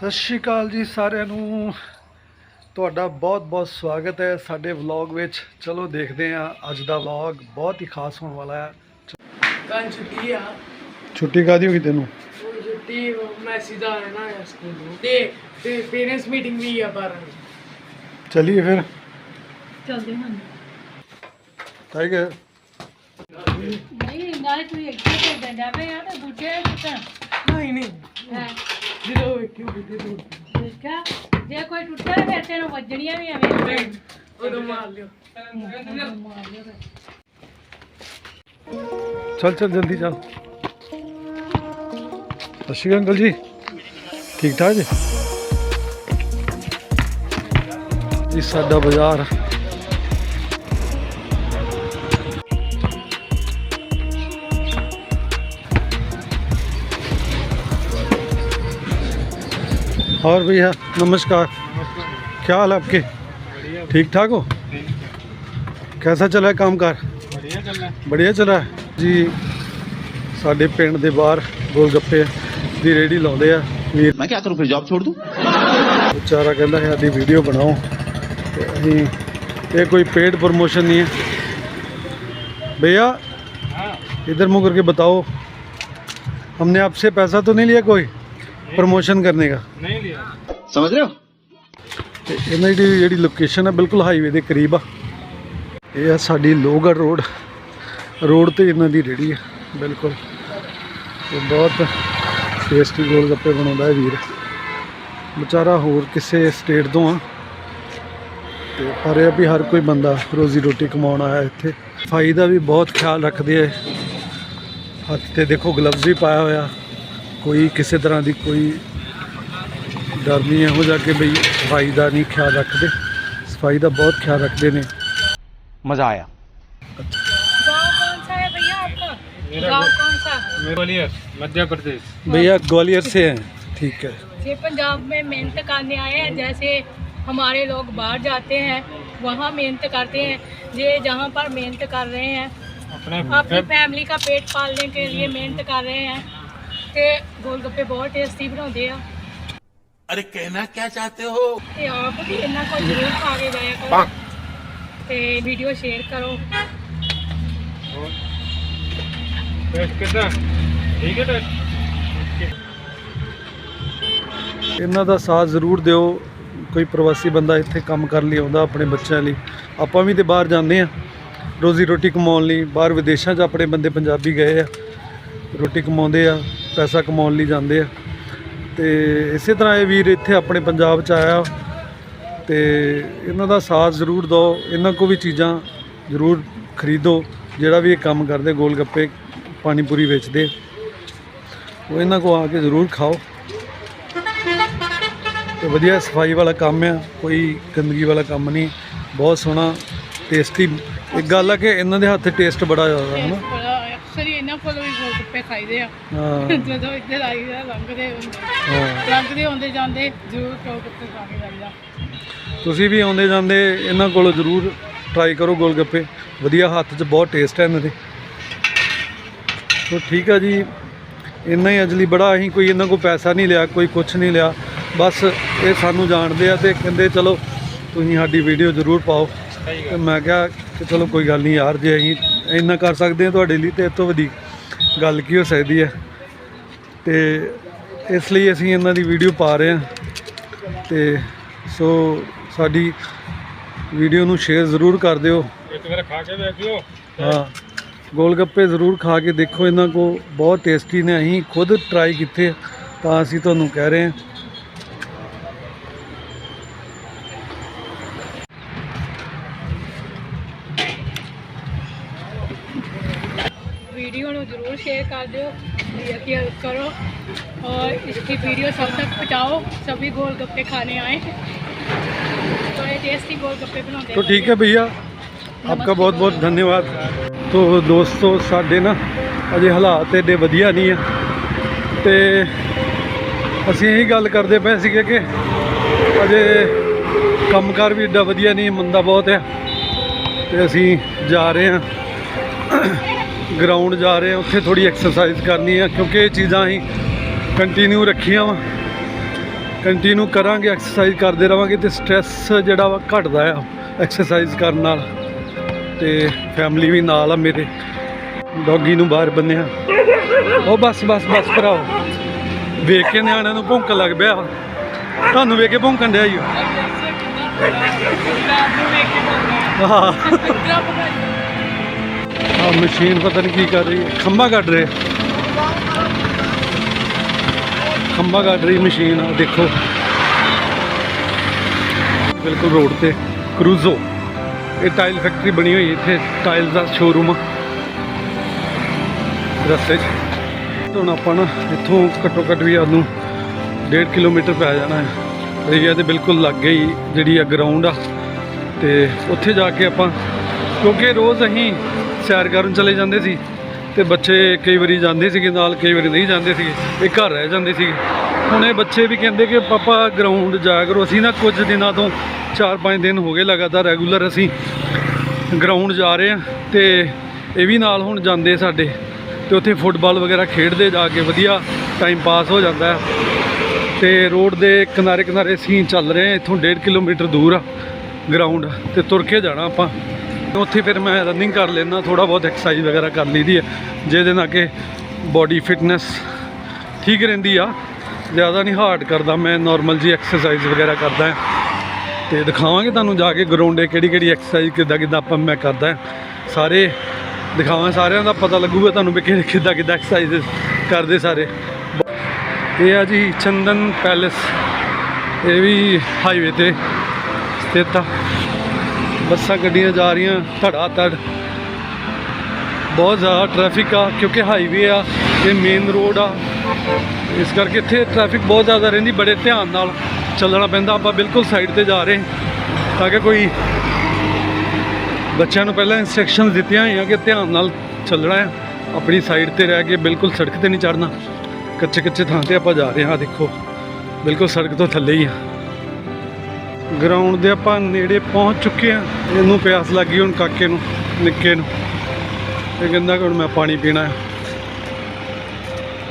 ਸਤਿ ਸ਼੍ਰੀ ਅਕਾਲ ਜੀ ਸਾਰਿਆਂ ਨੂੰ। ਤੁਹਾਡਾ ਬਹੁਤ-ਬਹੁਤ ਸਵਾਗਤ ਹੈ ਸਾਡੇ ਵਲੌਗ ਵਿੱਚ। ਚਲੋ ਦੇਖਦੇ ਹਾਂ ਅੱਜ ਦਾ ਵਲੌਗ ਬਹੁਤ ਹੀ ਖਾਸ ਹੋਣ ਵਾਲਾ ਹੈ। ਕੱਲ ਛੁੱਟੀ ਆ। ਛੁੱਟੀ ਕਾਦੀ ਹੋਈ ਤੈਨੂੰ? ਉਹ ਛੁੱਟੀ ਮੈਸੇਜ ਆ ਰਿਹਾ ਨਾ ਸਕੂਲ ਤੋਂ ਤੇ ਤੇ ਪੇਰੈਂਟਸ ਮੀਟਿੰਗ ਵੀ ਆ ਪਰ ਚਲਿਏ ਫਿਰ। ਚਲਦੇ ਹਾਂ। ਟਾਈਗਰ। ਨਹੀਂ ਨਾਲੇ ਤੂੰ ਇੱਕ ਤੇ ਡੰਡਾ ਪਿਆ ਤੇ ਦੂਜੇ ਪੁੱਤ ਨਹੀਂ ਨਹੀਂ। ਹੈ। ਜਦੋਂ ਵੇਖਿਓ ਬੁੱਢੇ ਤੋਂ ਦੇਖਾ ਜੇ ਕੋਈ ਟੁੱਟਾ ਤੇ ਫਿਰ ਤੈਨੂੰ ਵੱਜਣੀਆਂ ਵੀ ਐਵੇਂ ਉਦੋਂ ਮਾਰ ਲਿਓ ਮਾਰ ਲਿਓ। ਫਿਰ। ਚੱਲ ਚੱਲ ਜਲਦੀ ਚੱਲ। ਸਤਿ ਸ਼੍ਰੀ ਅਕਾਲ ਅੰਕਲ ਜੀ। ਠੀਕ ਠਾਕ ਜੀ? ਇਹ ਸਾਡਾ ਬਾਜ਼ਾਰ और भैया नमस्कार क्या हाल है आपके ठीक ठाक हो कैसा चला है काम कार बढ़िया चल रहा ਬੜੀਆ ਚਲਾ ਜੀ ਸਾਡੇ ਪਿੰਡ ਦੇ ਬਾਹਰ ਗੋਲ ਗੱਪੇ ਦੀ ਰੇੜੀ ਲਾਉਂਦੇ ਆ ਵੀਰ मैं क्या करूं फिर जॉब छोड़ दूं ਵਿਚਾਰਾ ਕਹਿੰਦਾ ਹੈ ਸਾਡੀ ਵੀਡੀਓ ਬਣਾਓ ਤੇ ਅਸੀਂ ਇਹ ਕੋਈ पेड प्रमोशन नहीं है भैया इधर मुंह करके बताओ हमने आपसे पैसा तो नहीं लिया कोई प्रमोशन करने का नहीं लिया समझ रहे हो ਤੇ ਇਹਨਾਂ ਦੀ ਜਿਹੜੀ ਲੋਕੇਸ਼ਨ ਹੈ ਬਿਲਕੁਲ ਹਾਈਵੇ ਦੇ ਕਰੀਬ ਆ ਇਹ ਆ ਸਾਡੀ ਲੋਹਗੜ੍ਹ ਰੋਡ ਰੋਡ ਤੇ ਇਹਨਾਂ ਦੀ ਰੇੜੀ ਆ ਬਿਲਕੁਲ ਤੇ ਬਹੁਤ ਟੇਸਟੀ ਗੋਲ ਗੱਪੇ ਬਣਾਉਂਦਾ ਹੈ ਵੀਰ ਵਿਚਾਰਾ ਹੋਰ ਕਿਸੇ ਸਟੇਟ ਤੋਂ ਆ ਤੇ ਪਰ ਇਹ ਆ ਵੀ ਹਰ ਕੋਈ ਬੰਦਾ ਰੋਜ਼ੀ ਰੋਟੀ ਕਮਾਉਣ ਆਇਆ ਇੱਥੇ ਸਫਾਈ ਦਾ ਵੀ ਬਹੁਤ ਖਿਆਲ ਰੱਖਦੇ ਆ ਹੱਥ ਤੇ ਦੇਖੋ ਗਲਵਜ਼ ਵੀ ਪਾਇਆ ਹੋਇਆ ਕੋਈ ਕਿਸੇ ਤਰ੍ਹਾਂ ਦੀ ਕੋਈ ਡਰ ਨਹੀਂ ਇਹੋ ਜਿਹਾ ਕਿ ਬਈ ਸਫਾਈ ਦਾ ਨਹੀਂ ਖਿਆਲ ਰੱਖਦੇ ਸਫਾਈ ਦਾ ਬਹੁਤ ਖਿਆਲ ਰੱਖਦੇ ਨੇ मजा आया गाँव कौन सा है भैया आपका गाँव कौन सा ग्वालियर मध्य प्रदेश भैया ग्वालियर से हैं ठीक है ये पंजाब में मेहनत करने आए हैं जैसे हमारे लोग बाहर जाते हैं वहाँ मेहनत करते हैं ये जहाँ पर मेहनत कर रहे हैं अपने अपनी फैमिली का पेट पालने के लिए मेहनत कर रहे हैं ਤੇ ਗੋਲ ਗੱਪੇ ਬਹੁਤ ਟੇਸਟੀ ਬਣਾਉਂਦੇ ਆ। ਅਰੇ ਕਹਿਣਾ ਕੀ ਚਾਹਤੇ ਹੋ? ਤੇ ਆਪ ਵੀ ਇਹਨਾਂ ਕੋਲ ਜ਼ਰੂਰ ਖਾ ਕੇ ਜਾਇਆ ਕਰੋ। ਤੇ ਵੀਡੀਓ ਸ਼ੇਅਰ ਕਰੋ। ਇਹਨਾਂ ਦਾ ਸਾਥ ਜ਼ਰੂਰ ਦਿਓ। ਕੋਈ ਪ੍ਰਵਾਸੀ ਬੰਦਾ ਇੱਥੇ ਕੰਮ ਕਰ ਲਈ ਆਉਂਦਾ ਆਪਣੇ ਬੱਚਿਆਂ ਲਈ। ਆਪਾਂ ਵੀ ਤੇ ਬਾਹਰ ਜਾਂਦੇ ਆ ਰੋਜ਼ੀ ਰੋਟੀ ਕਮਾਉਣ ਲਈ ਬਾਹਰ ਵਿਦੇਸ਼ਾਂ 'ਚ ਆਪਣੇ ਬੰਦੇ ਪੰਜਾਬੀ ਗਏ ਆ। ਰੋਟੀ ਕਮਾਉਂਦੇ ਆ। ਪੈਸਾ ਕਮਾਉਣ ਲਈ ਜਾਂਦੇ ਆ। ਤੇ ਇਸੇ ਤਰ੍ਹਾਂ ਇਹ ਵੀਰ ਇੱਥੇ ਆਪਣੇ ਪੰਜਾਬ 'ਚ ਆਇਆ। ਤੇ ਇਹਨਾਂ ਦਾ ਸਾਥ ਜ਼ਰੂਰ ਦਿਓ। ਇਹਨਾਂ ਕੋ ਵੀ ਚੀਜ਼ਾਂ ਜ਼ਰੂਰ ਖਰੀਦੋ। ਜਿਹੜਾ ਵੀ ਇਹ ਕੰਮ ਕਰਦੇ ਗੋਲ ਗੱਪੇ ਪਾਣੀ ਪੂਰੀ ਵੇਚਦੇ। ਉਹ ਇਹਨਾਂ ਕੋ ਆ ਕੇ ਜ਼ਰੂਰ ਖਾਓ। ਤੇ ਵਧੀਆ ਸਫ਼ਾਈ ਵਾਲਾ ਕੰਮ ਆ। ਕੋਈ ਗੰਦਗੀ ਵਾਲਾ ਕੰਮ ਨਹੀਂ। ਬਹੁਤ ਸੋਹਣਾ ਟੇਸਟੀ ਇੱਕ ਗੱਲ ਆ ਕਿ ਇਹਨਾਂ ਦੇ ਹੱਥ ਟੇਸਟ ਬੜਾ ਜ਼ਿਆਦਾ ਹੈ ਨਾ। ਗੋਲਗੱਪੇ ਖਾਈਦੇ ਆ। ਹਾਂ। ਜਦੋਂ ਇੱਧਰ ਆਈਦਾ ਲੰਘਦੇ ਹੁੰਦੇ। ਹਾਂ। ਲੰਘਦੇ ਹੁੰਦੇ ਜਾਂਦੇ ਜ਼ਰੂਰ ਗੋਲਗੱਪੇ ਖਾ ਕੇ ਜਾਈਦਾ। ਤੁਸੀਂ ਵੀ ਆਉਂਦੇ ਜਾਂਦੇ ਇਹਨਾਂ ਕੋਲ ਜ਼ਰੂਰ ਟਰਾਈ ਕਰੋ ਗੋਲ ਗੱਪੇ। ਵਧੀਆ ਹੱਥ 'ਚ ਬਹੁਤ ਟੇਸਟ ਹੈ ਇਹਨਾਂ ਦੇ। ਸੋ ਠੀਕ ਆ ਜੀ। ਇੰਨਾ ਹੀ ਅੱਜ ਲਈ ਬੜਾ ਅਸੀਂ ਕੋਈ ਇਹਨਾਂ ਕੋਲ ਪੈਸਾ ਨਹੀਂ ਲਿਆ ਕੋਈ ਕੁਝ ਨਹੀਂ ਲਿਆ। ਬਸ ਇਹ ਸਾਨੂੰ ਜਾਣਦੇ ਆ ਤੇ ਕਹਿੰਦੇ ਚਲੋ ਤੁਸੀਂ ਸਾਡੀ ਵੀਡੀਓ ਜ਼ਰੂਰ ਪਾਓ। ਤੇ ਮੈਂ ਕਿਹਾ ਕਿ ਚਲੋ ਕੋਈ ਗੱਲ ਨਹੀਂ ਯਾਰ ਜੇ ਅਸੀਂ ਇੰਨਾ ਕਰ ਸਕਦੇ ਹਾਂ ਤੁਹਾਡੇ ਲਈ ਤੇ ਇਹ ਤੋਂ ਵਧੀ ਗੱਲ ਕੀ ਹੋ ਸਕਦੀ ਹੈ? ਤੇ ਇਸ ਲਈ ਅਸੀਂ ਇਹਨਾਂ ਦੀ ਵੀਡੀਓ ਪਾ ਰਹੇ ਹਾਂ। ਤੇ ਸੋ ਸਾਡੀ ਵੀਡੀਓ ਨੂੰ ਸ਼ੇਅਰ ਜ਼ਰੂਰ ਕਰ ਦਿਓ। ਇੱਕ ਵਾਰ ਖਾ ਕੇ ਦੇਖ ਲਿਓ ਹਾਂ ਗੋਲ ਗੱਪੇ ਜ਼ਰੂਰ ਖਾ ਕੇ ਦੇਖੋ। ਇਹਨਾਂ ਕੋ ਬਹੁਤ ਟੇਸਟੀ ਨੇ। ਅਸੀਂ ਖੁਦ ਟਰਾਈ ਕੀਤੇ ਤਾਂ ਅਸੀਂ ਤੁਹਾਨੂੰ ਕਹਿ ਰਹੇ ਹਾਂ। करो और इसकी वीडियो सब तक पहुंचाओ सभी गोलगप्पे खाने आए बड़े टेस्टी गोलगप्पे बनाते तो ठीक है भैया आपका बहुत बहुत धन्यवाद तो ਦੋਸਤੋ ਸਾਡੇ ਨਾ ਅਜੇ ਹਾਲਾਤ ਏਡੇ ਵਧੀਆ ਨਹੀਂ ਆ ਤੇ ਅਸੀਂ ਇਹੀ ਗੱਲ ਕਰਦੇ ਪਏ ਸੀਗੇ ਕਿ ਅਜੇ ਕੰਮਕਾਰ ਵੀ ਏਡਾ ਵਧੀਆ ਨਹੀਂ ਮੰਦਾ ਬਹੁਤ ਆ ਤੇ ਅਸੀਂ ਜਾ ਰਹੇ ਹਾਂ ਗਰਾਊਂਡ ਜਾ ਰਹੇ ਹਾਂ ਉੱਥੇ ਥੋੜੀ ਐਕਸਰਸਾਈਜ਼ ਕਰਨੀ ਆ ਕਿਉਂਕਿ ਇਹ ਚੀਜ਼ਾਂ ਅਸੀਂ ਕੰਟੀਨਿਊ ਰੱਖੀਆਂ ਵਾ। ਕੰਟੀਨਿਊ ਕਰਾਂਗੇ ਐਕਸਰਸਾਈਜ਼ ਕਰਦੇ ਰਵਾਂਗੇ ਤੇ ਸਟ੍ਰੈਸ ਜਿਹੜਾ ਵਾ ਘਟਦਾ ਆ ਐਕਸਰਸਾਈਜ਼ ਕਰਨ ਨਾਲ। ਤੇ ਫੈਮਿਲੀ ਵੀ ਨਾਲ ਆ ਮੇਰੇ। ਡੌਗੀ ਨੂੰ ਬਾਹਰ ਬੰਨਿਆ। ਉਹ ਬਸ ਬਸ ਬਸ ਭਰਾਓ। ਵੇਖ ਕੇ ਨਿਆਣਿਆਂ ਨੂੰ ਭੌਂਕਣ ਲੱਗ ਪਿਆ ਤੁਹਾਨੂੰ ਵੇਖ ਕੇ ਭੌਂਕਣ ਡਿਆ ਹੀ। ਹਾਂ ਆ ਮਸ਼ੀਨ ਪਤਾ ਨਹੀਂ ਕੀ ਕਰ ਰਹੀ ਹੈ। ਖੰਭਾ ਕੱਢ ਰਹੇ ਖੰਭਾ ਕੱਢ ਰਹੀ ਮਸ਼ੀਨ ਆ ਦੇਖੋ। ਬਿਲਕੁਲ ਰੋਡ ਤੇ ਕਰੂਜ਼ੋ। ਇਹ ਟਾਇਲ ਫੈਕਟਰੀ ਬਣੀ ਹੋਈ ਇੱਥੇ ਟਾਈਲ ਦਾ ਸ਼ੋਰੂਮ ਰਸਤੇ 'ਚ। ਹੁਣ ਆਪਾਂ ਨਾ ਇੱਥੋਂ ਘੱਟੋ ਘੱਟ ਵੀ ਸਾਨੂੰ 1.5 ਕਿਲੋਮੀਟਰ ਪੈ ਜਾਣਾ ਹੈ। ਏਰੀਆ ਦੇ ਬਿਲਕੁਲ ਲਾਗੇ ਹੀ ਜਿਹੜੀ ਆ ਗਰਾਊਂਡ ਆ। ਤੇ ਉੱਥੇ ਜਾ ਕੇ ਆਪਾਂ, ਕਿਉਂਕਿ ਰੋਜ਼ ਅਸੀਂ ਸੈਰ ਕਰਨ ਚਲੇ ਜਾਂਦੇ ਸੀ ਤੇ ਬੱਚੇ ਕਈ ਵਾਰੀ ਜਾਂਦੇ ਸੀਗੇ ਨਾਲ, ਕਈ ਵਾਰੀ ਨਹੀਂ ਜਾਂਦੇ ਸੀਗੇ, ਇਹ ਘਰ ਰਹਿ ਜਾਂਦੇ ਸੀਗੇ। ਹੁਣ ਇਹ ਬੱਚੇ ਵੀ ਕਹਿੰਦੇ ਕਿ ਪਾਪਾ ਗਰਾਊਂਡ ਜਾਇਆ ਕਰੋ, ਅਸੀਂ ਨਾ ਕੁਝ ਦਿਨਾਂ ਤੋਂ 4-5 ਦਿਨ ਹੋ ਗਏ ਲਗਾਤਾਰ ਰੈਗੂਲਰ ਅਸੀਂ ਗਰਾਊਂਡ ਜਾ ਰਹੇ ਆ ਤੇ ਇਹ ਵੀ ਨਾਲ ਹੁਣ ਜਾਂਦੇ ਸਾਡੇ ਤੇ ਉੱਥੇ ਫੁੱਟਬਾਲ ਵਗੈਰਾ ਖੇਡਦੇ ਜਾ ਕੇ ਵਧੀਆ ਟਾਈਮ ਪਾਸ ਹੋ ਜਾਂਦਾ ਹੈ। ਤੇ ਰੋਡ ਦੇ ਕਿਨਾਰੇ ਕਿਨਾਰੇ ਅਸੀਂ ਚੱਲ ਰਹੇ ਹਾਂ ਇੱਥੋਂ 1.5 ਕਿਲੋਮੀਟਰ ਦੂਰ ਆ ਗਰਾਊਂਡ ਤੇ ਤੁਰ ਕੇ ਜਾਣਾ ਆਪਾਂ। ਉੱਥੇ ਫਿਰ ਮੈਂ ਰਨਿੰਗ ਕਰ ਲੈਣਾ ਥੋੜਾ ਬਹੁਤ ਐਕਸਰਸਾਈਜ਼ ਵਗੈਰਾ ਕਰ ਲਈਦੀ ਹੈ, ਜਿਹਦੇ ਨਾਲ ਕਿ ਬਾਡੀ ਫਿਟਨੈਸ ਠੀਕ ਰਹਿੰਦੀ ਆ। ਜ਼ਿਆਦਾ ਨਹੀਂ ਹਾਰਡ ਕਰਦਾ, ਮੈਂ ਨਾਰਮਲ ਜੀ ਐਕਸਰਸਾਈਜ਼ ਵਗੈਰਾ ਕਰਦਾ ਹਾਂ। ਤੇ ਦਿਖਾਵਾਂਗੇ ਤੁਹਾਨੂੰ ਜਾ ਕੇ ਗਰਾਊਂਡੇ ਕਿਹੜੀ ਕਿਹੜੀ ਐਕਸਰਸਾਈਜ਼ ਕਿੱਦਾਂ ਕਿੱਦਾਂ ਆਪਾਂ ਮੈਂ ਕਰਦਾ ਸਾਰੇ ਦਿਖਾਵਾਂ, ਸਾਰਿਆਂ ਦਾ ਪਤਾ ਲੱਗੂਗਾ ਤੁਹਾਨੂੰ ਵੀ ਕਿ ਕਿੱਦਾਂ ਕਿੱਦਾਂ ਐਕਸਰਸਾਈਜ਼ ਕਰਦੇ ਸਾਰੇ। ਇਹ ਆ ਜੀ ਚੰਦਨ ਪੈਲੇਸ, ਇਹ ਵੀ ਹਾਈਵੇ ਤੇ ਸਥਿਤ ਆ। ਬੱਸਾਂ ਗੱਡੀਆਂ ਜਾ ਰਹੀਆਂ, ਧੜਾ ਧੜ। ਬਹੁਤ ਜ਼ਿਆਦਾ ਟ੍ਰੈਫਿਕ ਆ, ਕਿਉਂਕਿ ਹਾਈਵੇ ਆ, ਇਹ ਮੇਨ ਰੋਡ ਆ। ਇਸ ਕਰਕੇ ਇੱਥੇ ਟ੍ਰੈਫਿਕ ਬਹੁਤ ਜ਼ਿਆਦਾ ਰਹਿੰਦੀ, ਬੜੇ ਧਿਆਨ ਨਾਲ ਚੱਲਣਾ ਪੈਂਦਾ। ਆਪਾਂ ਬਿਲਕੁਲ ਸਾਈਡ ਤੇ ਜਾ ਰਹੇ ਤਾਂ ਕਿ ਕੋਈ ਬੱਚਿਆਂ ਨੂੰ ਪਹਿਲਾਂ ਇਨਸਟਰਕਸ਼ਨ ਦਿੱਤੀਆਂ ਹੋਈਆਂ ਕਿ ਧਿਆਨ ਨਾਲ ਚੱਲਣਾ ਹੈ। ਆਪਣੀ ਸਾਈਡ ਤੇ ਰਹਿ ਕੇ ਬਿਲਕੁਲ ਸੜਕ ਤੇ ਨਹੀਂ ਚੜਨਾ ਕੱਚੇ ਕੱਚੇ ਥਾਂ ਤੇ ਆਪਾਂ ਜਾ ਰਹੇ ਹਾਂ ਦੇਖੋ। ਬਿਲਕੁਲ ਸੜਕ ਤੋਂ ਥੱਲੇ ਹੀ ਆ। ਗਰਾਊਂਡ ਦੇ ਆਪਾਂ ਨੇੜੇ ਪਹੁੰਚ ਚੁੱਕੇ ਆ ਇਹਨੂੰ ਪਿਆਸ ਲੱਗੀ ਹੁਣ ਕਾਕੇ ਨੂੰ ਨਿੱਕੇ ਨੂੰ ਇਹ ਕਹਿੰਦਾ ਕਿ ਹੁਣ ਮੈਂ ਪਾਣੀ ਪੀਣਾ ਹੈ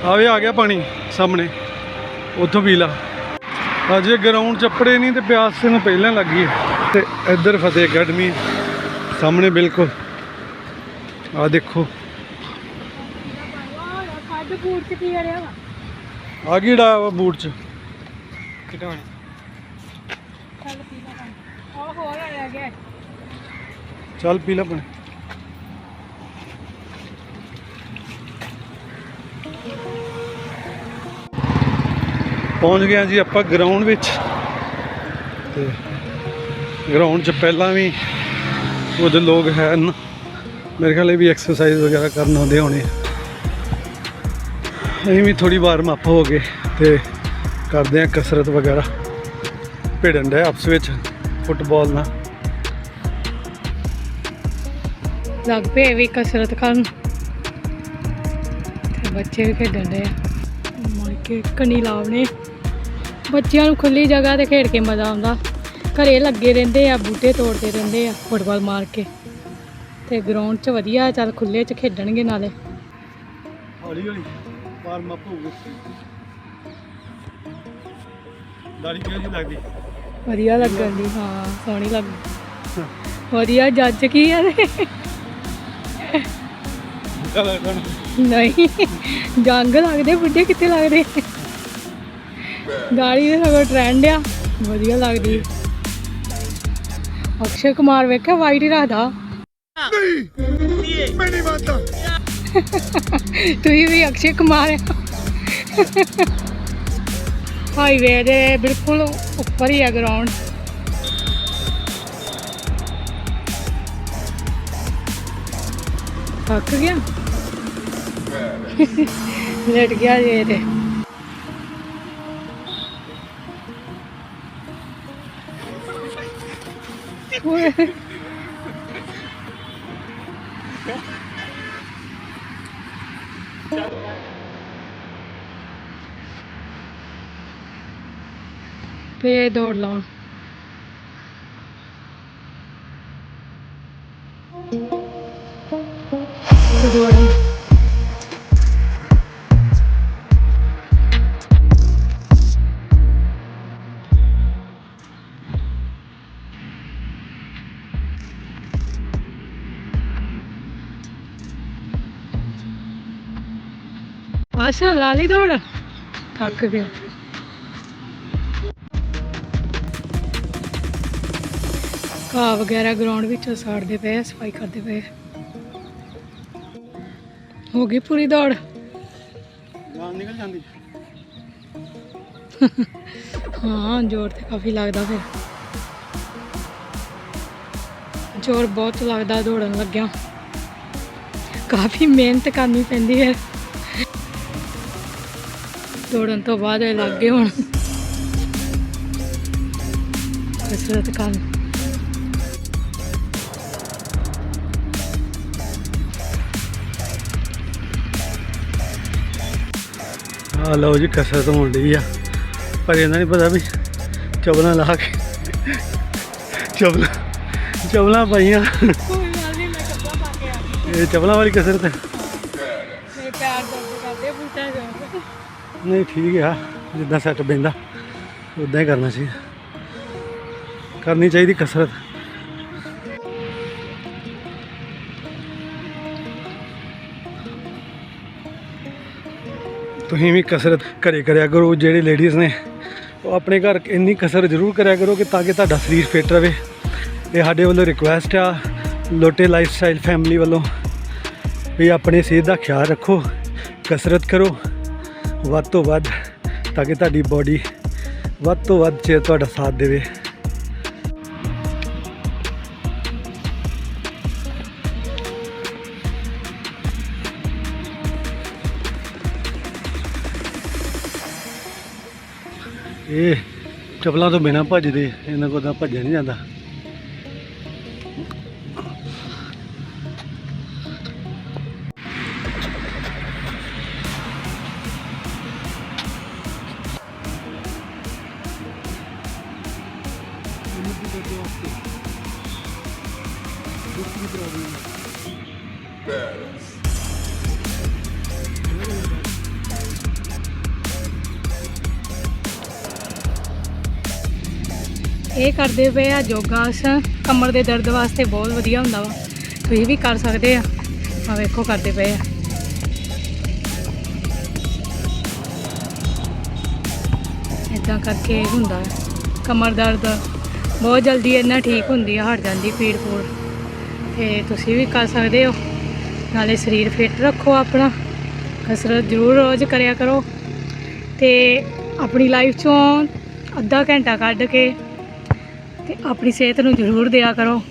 ਆਵੇ ਆ ਗਿਆ ਪਾਣੀ ਸਾਹਮਣੇ ਉੱਥੋਂ ਪੀ ਲਾ ਅਜੇ ਗਰਾਊਂਡ ਚੱਪੜੇ ਨਹੀਂ ਤੇ ਪਿਆਸ ਨੂੰ ਪਹਿਲਾਂ ਲੱਗੀ ਹੈ। ਤੇ ਇੱਧਰ ਫਤਿਹ ਅਕੈਡਮੀ ਸਾਹਮਣੇ ਬਿਲਕੁਲ ਆ ਦੇਖੋ ਕੱਢ ਬੂਟ ਚ ਆ ਕਿਹੜਾ ਵਾ ਬੂਟ ਚ ਚੱਲ ਪੀ ਲਾ ਪਾਣੀ ਉਹ ਹੋਰ ਰਹਿ ਗਿਆ ਚੱਲ ਪੀ ਲੈ ਪਾਣੀ ਪਹੁੰਚ ਗਏ ਜੀ ਆਪਾਂ ਗਰਾਊਂਡ ਵਿੱਚ। ਤੇ ਗਰਾਊਂਡ 'ਚ ਪਹਿਲਾਂ ਵੀ ਕੁਝ ਲੋਕ ਹਨ। ਮੇਰੇ ਖਿਆਲ ਵੀ ਐਕਸਰਸਾਈਜ਼ ਵਗੈਰਾ ਕਰਨ ਆਉਂਦੇ ਹੋਣੇ। ਅਸੀਂ ਵੀ ਥੋੜੀ ਵਾਰ ਅਪ ਹੋ ਗਏ ਤੇ ਕਰਦੇ ਆ ਕਸਰਤ ਵਗੈਰਾ। ਭਿੜਨ ਦੇ ਆਪਸ ਵਿੱਚ ਫੁੱਟਬਾਲ ਨਾਲ। ਲੱਗ ਪਏ ਵੀ ਕਸਰਤ ਕਰਨ। ਤੇ ਬੱਚੇ ਵੀ ਖੇਡਣ ਦੇ ਆ। ਮਾਰ ਕੇ ਕਨੀ ਲਾਉਣੇ ਬੱਚਿਆਂ ਨੂੰ ਖੁੱਲੀ ਜਗ੍ਹਾ ਤੇ ਖੇਡ ਕੇ ਮਜ਼ਾ ਆਉਂਦਾ। ਘਰੇ ਲੱਗੇ ਰਹਿੰਦੇ ਆ ਬੂਟੇ ਤੋੜਦੇ ਰਹਿੰਦੇ ਆ ਫੁੱਟਬਾਲ ਮਾਰ ਕੇ। ਤੇ ਗਰਾਊਂਡ 'ਚ ਵਧੀਆ ਚੱਲ ਖੁੱਲੇ 'ਚ ਖੇਡਣਗੇ ਨਾਲੇ। ਹੌਲੀ ਹੌਲੀ ਵਾਰਮ ਅਪ ਹੋਊਗਾ। ਦਾੜੀ ਕਿਹੋ ਜਿਹੀ ਲੱਗਦੀ ਵਧੀਆ ਲੱਗਣ ਦੀ ਹਾਂ ਸੋਹਣੀ ਲੱਗ ਵਧੀਆ ਜੱਜ ਕੀ ਆ ਹੁਣ ਨਹੀਂ ਜੰਗ ਲੱਗਦੇ ਬੁੱਢੇ ਕਿੱਥੇ ਲੱਗਦੇ? ਦਾੜੀ ਦੇ ਸਗੋਂ ਟ੍ਰੈਂਡ ਆ ਵਧੀਆ ਲੱਗਦੀ। ਅਕਸ਼ੇ ਕੁਮਾਰ ਵੇਖਿਆ ਵਾਈਟ ਹੀ ਰੱਖਦਾ। ਨਹੀਂ ਮੈਂ ਨਹੀਂ ਮੰਨਦਾ। ਤੁਸੀਂ ਵੀ ਅਕਸ਼ੇ ਕੁਮਾਰ ਆ। ਹਾਈਵੇ ਦੇ ਬਿਲਕੁਲ ਉੱਪਰ ਹੀ ਹੈ ਗਰਾਊਂਡ ਥੱਕ ਗਿਆ? ਲਟ ਗਿਆ ਜੇ ਤੇ। ਓਏ। creadorlar. Creadorlar. अच्छा लाली दौड़ थक गया ਘਾਹ ਵਗੈਰਾ ਗਰਾਊਂਡ ਵਿੱਚੋਂ ਸਾੜਦੇ ਪਏ ਸਫ਼ਾਈ ਕਰਦੇ ਪਏ। ਹੋ ਗਈ ਪੂਰੀ ਦੌੜ? ਜਾਨ ਨਿਕਲ ਜਾਂਦੀ। ਹਾਂ ਜ਼ੋਰ ਤੇ ਕਾਫੀ ਲੱਗਦਾ ਫਿਰ। ਜ਼ੋਰ ਬਹੁਤ ਲੱਗਦਾ ਦੌੜਨ ਲੱਗਿਆ। ਕਾਫੀ ਮਿਹਨਤ ਕਰਨੀ ਪੈਂਦੀ ਹੈ। ਦੌੜਨ ਤੋਂ ਬਾਅਦ ਇਹ ਲੱਗ ਹੁਣ। ਕਸਰਤ ਕਰਨ। ਆ ਲਓ ਜੀ ਕਸਰਤ ਹੋਣ ਡਈ ਆ। ਪਰ ਇਹਨਾਂ ਨਹੀਂ ਪਤਾ ਵੀ ਚਪਲਾਂ ਲਾ ਕੇ ਚਪਲਾਂ ਚਪਲਾਂ ਪਾਈਆਂ। ਕੋਈ ਗੱਲ ਨਹੀਂ ਮੈਂ ਕੱਪੜਾ ਪਾ ਕੇ ਆ ਗਈ ਇਹ ਚਪਲਾਂ ਵਾਲੀ ਕਸਰਤ। ਹੈ ਮੇਰੇ ਪੈਰ ਦਰਦ ਕਰਦੇ ਬੂਟਾ ਜਾ ਨਹੀਂ ਠੀਕ ਆ, ਜਿੱਦਾਂ ਸੈੱਟ ਬੈਂਦਾ ਉਦਾਂ ਹੀ ਕਰਨਾ ਚਾਹੀਦਾ ਕਰਨੀ ਚਾਹੀਦੀ ਕਸਰਤ। ਤੁਸੀਂ ਵੀ ਕਸਰਤ ਘਰੇ ਕਰਿਆ ਕਰੋ, ਜਿਹੜੇ ਲੇਡੀਜ਼ ਨੇ, ਉਹ ਆਪਣੇ ਘਰ ਇੰਨੀ ਕਸਰਤ ਜ਼ਰੂਰ ਕਰਿਆ ਕਰੋ ਕਿ ਤਾਂ ਕਿ ਤੁਹਾਡਾ ਸਰੀਰ ਫਿੱਟ ਰਵੇ। ਇਹ ਸਾਡੇ ਵੱਲੋਂ ਰਿਕੁਐਸਟ ਆ, ਲੋਟੇ ਲਾਈਫ ਸਟਾਈਲ ਫੈਮਿਲੀ ਵੱਲੋਂ ਵੀ ਆਪਣੇ ਸਿਹਤ ਦਾ ਖਿਆਲ ਰੱਖੋ, ਕਸਰਤ ਕਰੋ, ਵੱਧ ਤੋਂ ਵੱਧ ਤਾਂ ਕਿ ਤੁਹਾਡੀ ਬਾਡੀ ਵੱਧ ਤੋਂ ਵੱਧ ਚਿਰ ਤੁਹਾਡਾ ਸਾਥ ਦੇਵੇ। ਇਹ ਚਪਲਾਂ ਤੋਂ ਬਿਨਾ ਭੱਜਦੇ ਇਹਨਾਂ ਕੋਲ ਤਾਂ ਭੱਜਿਆ ਨਹੀਂ ਜਾਂਦਾ। ਇਹ ਕਰਦੇ ਪਏ ਆ, ਯੋਗਾ ਆਸਨ ਕਮਰ ਦੇ ਦਰਦ ਵਾਸਤੇ ਬਹੁਤ ਵਧੀਆ ਹੁੰਦਾ ਵਾ। ਤੁਸੀਂ ਵੀ ਕਰ ਸਕਦੇ ਆ। ਆ ਵੇਖੋ, ਕਰਦੇ ਪਏ ਆ। ਇਦਾਂ ਕਰਕੇ ਹੁੰਦਾ ਕਮਰ ਦਰਦ ਬਹੁਤ ਜਲਦੀ ਇਹਨਾਂ ਠੀਕ ਹੁੰਦੀ ਆ, ਹਟ ਜਾਂਦੀ ਪੀੜ ਪੂੜ। ਤੇ ਤੁਸੀਂ ਵੀ ਕਰ ਸਕਦੇ ਹੋ। ਨਾਲੇ ਸਰੀਰ ਫਿੱਟ ਰੱਖੋ ਆਪਣਾ। ਕਸਰਤ ਜ਼ਰੂਰ ਰੋਜ਼ ਕਰਿਆ ਕਰੋ। ਤੇ ਆਪਣੀ ਲਾਈਫ ਚੋਂ ਅੱਧਾ ਘੰਟਾ ਕੱਢ ਕੇ ਤੇ ਆਪਣੀ ਸਿਹਤ ਨੂੰ ਜ਼ਰੂਰ ਦਿਆ ਕਰੋ।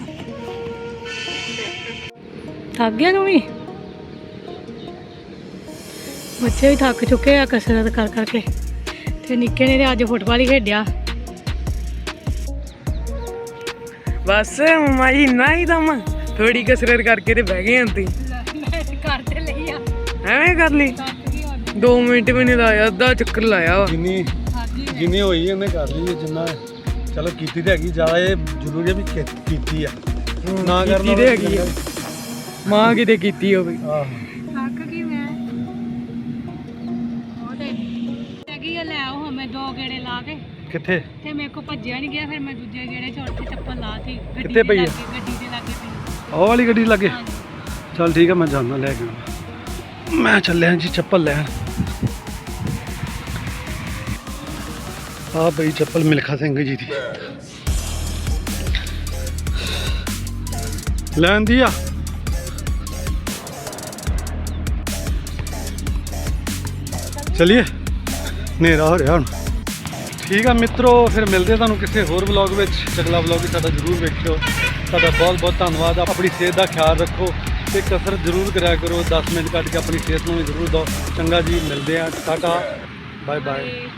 ਥੱਕ ਗਿਆ ਤੂੰ ਵੀ? ਬੱਚੇ ਵੀ ਥੱਕ ਚੁੱਕੇ ਆ ਕਸਰਤ ਕਰ ਕਰਕੇ। ਤੇ ਨਿੱਕੇ ਨੇ ਅੱਜ ਫੁੱਟਬਾਲ ਹੀ ਖੇਡਿਆ। ਬਸ ਮਮਾ ਜੀ ਇੰਨਾ ਹੀ ਦਮ ਥੋੜੀ ਕਸਰਤ ਕਰਕੇ ਤੇ ਬਹਿ ਗਏ ਅੰਤੀ ਕਰ ਤੇ ਲਈ ਆ। ਐਵੇਂ ਕਰ ਲਈ? ਥੱਕ ਗਈ ਹੁਣ। 2 ਮਿੰਟ ਵੀ ਨਹੀਂ ਲਾਇਆ ਅੱਧਾ ਚੱਕਰ ਲਾਇਆ ਵਾ। ਜਿੰਨੀ ਜਿੰਨੀ ਹੋਈ ਇਹਨੇ ਕਰ ਲਈ ਜਿੰਨਾ ਚਲੋ ਕੀਤੀ ਤੇ ਹੈਗੀ ਜ਼ਿਆਦਾ ਇਹ ਜ਼ਰੂਰੀ ਹੈ ਵੀ ਕੀਤੀ ਆ। ਨਾ ਕਰਨਾ ਕੀਤੀ ਤੇ ਹੈਗੀ ਆ। ਮਾਂ ਕਿਤੇ ਕੀਤੀ ਹੋਵੇ। ਆਹੋ। ਥੱਕ ਗਈ ਮੈਂ? ਉਹ ਤੇ ਹੈਗੀ ਆ ਲੈ ਆਓ ਮੈਂ ਦੋ ਗੇੜੇ ਲਾ ਕੇ। ਕਿੱਥੇ? ਤੇ ਮੇਰੇ ਕੋ ਭੱਜਿਆ ਨਹੀਂ ਗਿਆ ਫਿਰ ਮੈਂ ਦੂਜੇ ਗੇੜੇ ਚ ਉੱਠ ਕੇ ਚੱਪਲ ਲਾਤੀ ਗੱਡੀ ਕਿੱਥੇ ਦੇ ਪਈ ਆ? ਲਾਗੇ, ਗੱਡੀ ਦੇ ਲਾਗੇ ਪਈ ਉਹ ਵਾਲੀ ਗੱਡੀ ਲੱਗੇ? ਹਾਂਜੀ। ਚਲ ਠੀਕ ਹੈ ਮੈਂ ਜਾਂਦਾ ਲੈ ਕੇ ਆਉਣਾ। ਮੈਂ ਚੱਲਿਆ ਜੀ ਚੱਪਲ ਲੈਣ। ਆ ਬਈ ਚੱਪਲ ਮਿਲਖਾ ਸਿੰਘ ਜੀ ਦੀ। ਲੈਣ ਦੀ ਆ। ਚਲਿਏ। ਹਨੇਰਾ ਹੋ ਰਿਹਾ ਹੁਣ। ਠੀਕ ਆ ਮਿੱਤਰੋ, ਫਿਰ ਮਿਲਦੇ ਤੁਹਾਨੂੰ ਕਿਸੇ ਹੋਰ ਵਲੌਗ ਵਿੱਚ। ਅਗਲਾ ਵਲੌਗ ਵੀ ਸਾਡਾ ਜ਼ਰੂਰ ਵੇਖਿਓ। ਤੁਹਾਡਾ ਬਹੁਤ ਬਹੁਤ ਧੰਨਵਾਦ। ਆਪਣੀ ਸਿਹਤ ਦਾ ਖਿਆਲ ਰੱਖੋ ਤੇ ਕਸਰਤ ਜ਼ਰੂਰ ਕਰਿਆ ਕਰੋ। 10 ਮਿੰਟ ਕੱਢ ਕੇ ਆਪਣੀ ਸਿਹਤ ਨੂੰ ਵੀ ਜ਼ਰੂਰ ਦਿਓ। ਚੰਗਾ ਜੀ, ਮਿਲਦੇ ਆ ਟਾਟਾ। Bye bye